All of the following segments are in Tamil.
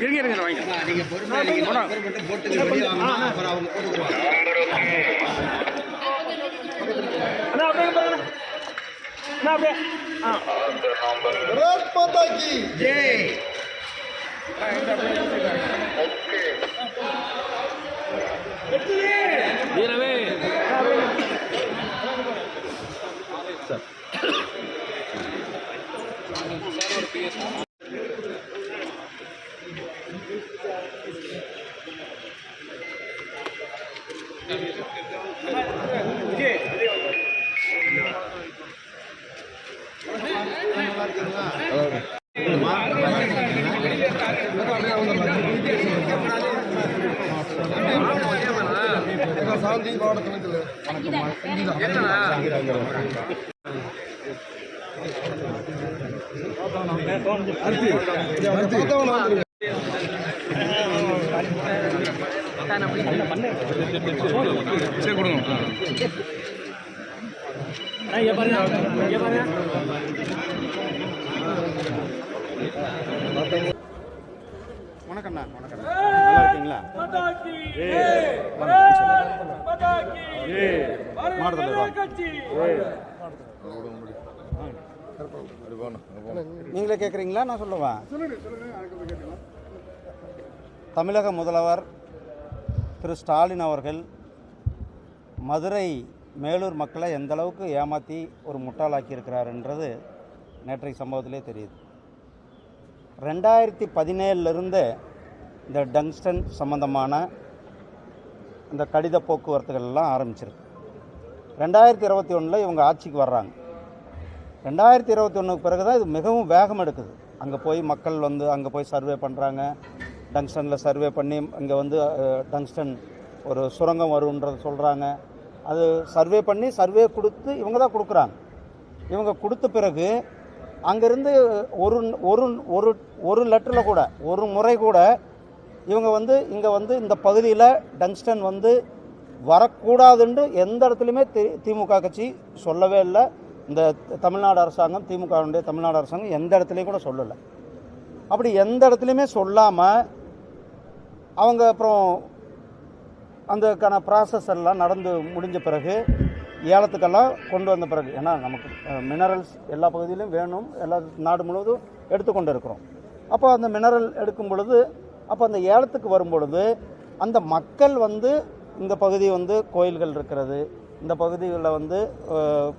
இருங்க இருங்க வாங்கிக்கலாம் சாந்தி மாவட்ட துணைத்தலைவர் சரி கொடுங்க பாருங்க பாருங்க வணக்கம்ண்ணா வணக்கம் இருக்கீங்களா நீங்களே கேட்குறீங்களா நான் சொல்லுவா? தமிழக முதல்வர் திரு ஸ்டாலின் அவர்கள் மதுரை மேலூர் மக்களை எந்த அளவுக்கு ஏமாற்றி ஒரு முட்டாளாக்கி இருக்கிறாருன்றது நேற்றைய சம்பவத்திலே தெரியுது. ரெண்டாயிரத்தி பதினேழுலேருந்து இந்த டங்ஸ்டன் சம்பந்தமான இந்த கடித போக்குவரத்துகள் எல்லாம் ஆரம்பிச்சிருக்கு. ரெண்டாயிரத்தி இருபத்தி ஒன்றில் இவங்க ஆட்சிக்கு வர்றாங்க. ரெண்டாயிரத்தி இருபத்தி ஒன்றுக்கு பிறகு தான் இது மிகவும் வேகம் எடுக்குது. அங்கே போய் மக்கள் வந்து அங்கே போய் சர்வே பண்ணுறாங்க டங்ஸ்டனில் சர்வே பண்ணி இங்கே வந்து டங்ஸ்டன் ஒரு சுரங்கம் வரும்ன்றத சொல்கிறாங்க அது சர்வே பண்ணி சர்வே கொடுத்து இவங்க தான் கொடுக்குறாங்க. இவங்க கொடுத்த பிறகு அங்கேருந்து ஒரு ஒரு ஒரு ஒரு லெட்டரில் கூட ஒரு முறை கூட இவங்க வந்து இங்கே வந்து இந்த பகுதியில் டங்ஸ்டன் வந்து வரக்கூடாதுன்னு எந்த இடத்துலையுமே தி திமுக கட்சி சொல்லவே இல்லை. இந்த தமிழ்நாடு அரசாங்கம் திமுகவுடைய தமிழ்நாடு அரசாங்கம் எந்த இடத்துலையும் கூட சொல்லலை. அப்படி எந்த இடத்துலையுமே சொல்லாமல் அவங்க அப்புறம் அந்தக்கான ப்ராசஸ் எல்லாம் நடந்து முடிஞ்ச பிறகு ஏலத்துக்கெல்லாம் கொண்டு வந்த பிறகு ஏன்னா நமக்கு மினரல்ஸ் எல்லா பகுதியிலும் வேணும். எல்லா நாடு முழுவதும் எடுத்துக்கொண்டு இருக்கிறோம். அப்போ அந்த மினரல் எடுக்கும் பொழுது அப்போ அந்த ஏலத்துக்கு வரும் பொழுது அந்த மக்கள் வந்து இந்த பகுதி வந்து கோயில்கள் இருக்கிறது இந்த பகுதிகளில் வந்து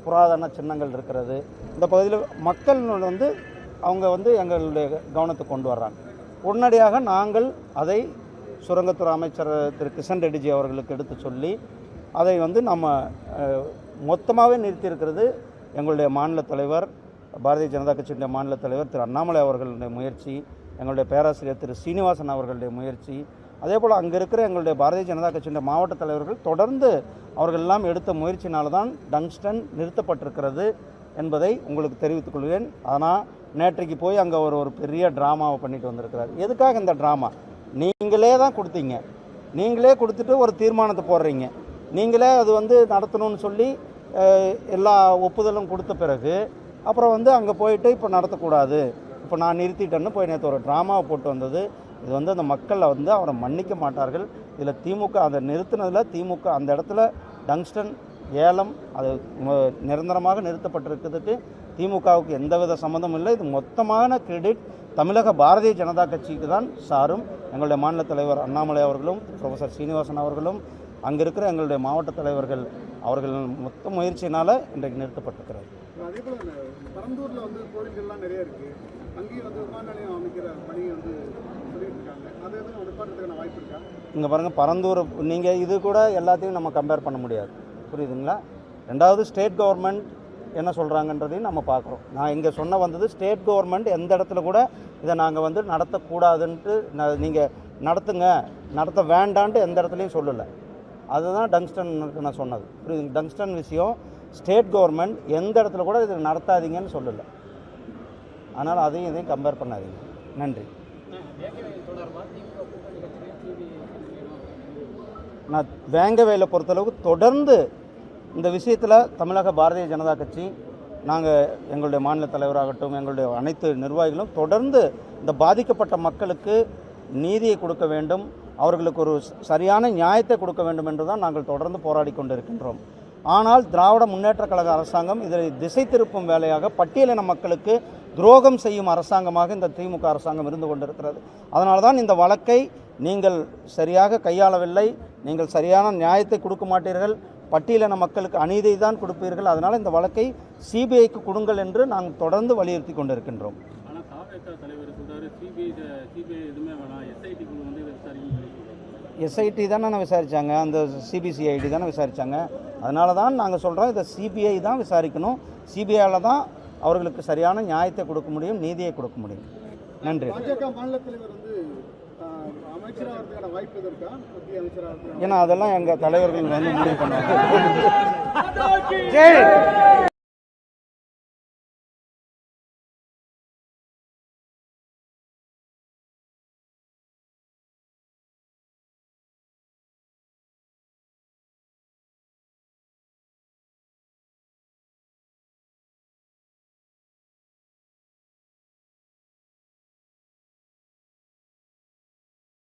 புராதன சின்னங்கள் இருக்கிறது. இந்த பகுதியில் மக்கள் வந்து அவங்க வந்து எங்களுடைய கவனத்துக்கு கொண்டு வர்றாங்க. உடனடியாக நாங்கள் அதை சுரங்கத்துறை அமைச்சர் திரு கிஷன் ரெட்டிஜி அவர்களுக்கு எடுத்து சொல்லி அதை வந்து நம்ம மொத்தமாகவே நிறுத்தியிருக்கிறது எங்களுடைய மாநில தலைவர் பாரதிய ஜனதா கட்சியினுடைய மாநில தலைவர் திரு அண்ணாமலை அவர்களுடைய முயற்சி எங்களுடைய பேராசிரியர் திரு சீனிவாசன் அவர்களுடைய முயற்சி அதே போல் அங்கே இருக்கிற எங்களுடைய பாரதிய ஜனதா கட்சியினுடைய மாவட்ட தலைவர்கள் தொடர்ந்து அவர்கள் எல்லாம் எடுத்த முயற்சினால தான் டங்ஸ்டன் நிறுத்தப்பட்டிருக்கிறது என்பதை உங்களுக்கு தெரிவித்துக் கொள்கிறேன். ஆனால் நேற்றைக்கு போய் அங்கே ஒரு ஒரு பெரிய ட்ராமாவை பண்ணிட்டு வந்திருக்கிறார். எதுக்காக இந்த ட்ராமா? நீங்களே தான் கொடுத்தீங்க. நீங்களே கொடுத்துட்டு ஒரு தீர்மானத்தை போடுறீங்க. நீங்களே அது வந்து நடத்தணும்னு சொல்லி எல்லா ஒப்புதலும் கொடுத்த பிறகு அப்புறம் வந்து அங்கே போயிட்டு இப்போ நடத்தக்கூடாது. இப்போ நான் நிறுத்திட்டேன்னு போய் நேற்று ஒரு ட்ராமாவை போட்டு வந்தது. இது வந்து அந்த மக்களை வந்து அவரை மன்னிக்க மாட்டார்கள். இதில் திமுக அதை நிறுத்தினதில் திமுக அந்த இடத்துல டங்ஸ்டன் ஏலம் அது நிரந்தரமாக நிறுத்தப்பட்டிருக்கிறதுக்கு திமுகவுக்கு எந்தவித சம்மந்தமும் இல்லை. இது மொத்தமான கிரெடிட் தமிழக பாரதிய ஜனதா கட்சிக்கு தான் சாரும். எங்களுடைய மாநில தலைவர் அண்ணாமலை அவர்களும் ப்ரொஃபஸர் சீனிவாசன் அவர்களும் அங்கே இருக்கிற எங்களுடைய மாவட்ட தலைவர்கள் அவர்கள் மொத்த முயற்சியினால் இன்றைக்கு நிறுத்தப்பட்டிருக்கிறது அதே போல் பரந்தூரில் வந்து கோவில்கள்லாம் நிறைய இருக்குது அங்கேயும் வந்து விமான நிலையம் அமைக்கிற பணி வந்து சொல்லிட்டு இருக்காங்க அது எதுவும் நிப்பாட்டுறதுக்கான வாய்ப்பு இருக்கா? இங்கே பாருங்கள் பரந்தூர் நீங்கள் இது கூட எல்லாத்தையும் நம்ம கம்பேர் பண்ண முடியாது. புரியுதுங்களா? ரெண்டாவது ஸ்டேட் கவர்மெண்ட் என்ன சொல்கிறாங்கன்றதையும் நம்ம பார்க்குறோம். நான் இங்கே சொன்ன வந்தது ஸ்டேட் கவர்மெண்ட் எந்த இடத்துல கூட இதை நாங்கள் வந்து நடத்தக்கூடாதுன்ட்டு நான் நீங்கள் நடத்துங்க நடத்த வேண்டான்ட்டு எந்த இடத்துலையும் சொல்லலை. அதுதான் டங்ஸ்டன் நான் சொன்னது. புரியுது டங்ஸ்டன் விஷயம் ஸ்டேட் கவர்மெண்ட் எந்த இடத்துல கூட இதை நடத்தாதீங்கன்னு சொல்லலை. அதனால் அதையும் இதையும் கம்பேர் பண்ணாதீங்க. நன்றி. நான் வேங்கவேலை பொறுத்தளவுக்கு தொடர்ந்து இந்த விஷயத்தில் தமிழக பாரதிய ஜனதா கட்சி நாங்கள் எங்களுடைய மாநில தலைவராகட்டும் எங்களுடைய அனைத்து நிர்வாகிகளும் தொடர்ந்து இந்த பாதிக்கப்பட்ட மக்களுக்கு நீதியை கொடுக்க வேண்டும் அவர்களுக்கு ஒரு சரியான நியாயத்தை கொடுக்க வேண்டும் என்று தான் நாங்கள் தொடர்ந்து போராடி கொண்டிருக்கின்றோம். ஆனால் திராவிட முன்னேற்றக் கழக அரசாங்கம் இதை திசை திருப்பும் வேலையாக பட்டியலின மக்களுக்கு துரோகம் செய்யும் அரசாங்கமாக இந்த திமுக அரசாங்கம் இருந்து கொண்டிருக்கிறது. அதனால தான் இந்த வழக்கை நீங்கள் சரியாக கையாளவில்லை நீங்கள் சரியான நியாயத்தை கொடுக்க மாட்டீர்கள் பட்டியலின மக்களுக்கு அநீதி தான் கொடுப்பீர்கள் அதனால் இந்த வழக்கை சிபிஐக்கு கொடுங்கள் என்று நாங்கள் தொடர்ந்து வலியுறுத்தி கொண்டிருக்கின்றோம். எஸ்ஐடி தானே விசாரித்தாங்க அந்த சிபிசிஐடி தானே விசாரித்தாங்க அதனால தான் நாங்கள் சொல்கிறோம் இதை சிபிஐ தான் விசாரிக்கணும். சிபிஐயில் தான் அவர்களுக்கு சரியான நியாயத்தை கொடுக்க முடியும் நீதியை கொடுக்க முடியும். நன்றி. ஏன்னா அதெல்லாம் எங்கள் தலைவர்கள் வந்து முடிவு பண்ணுவாங்க.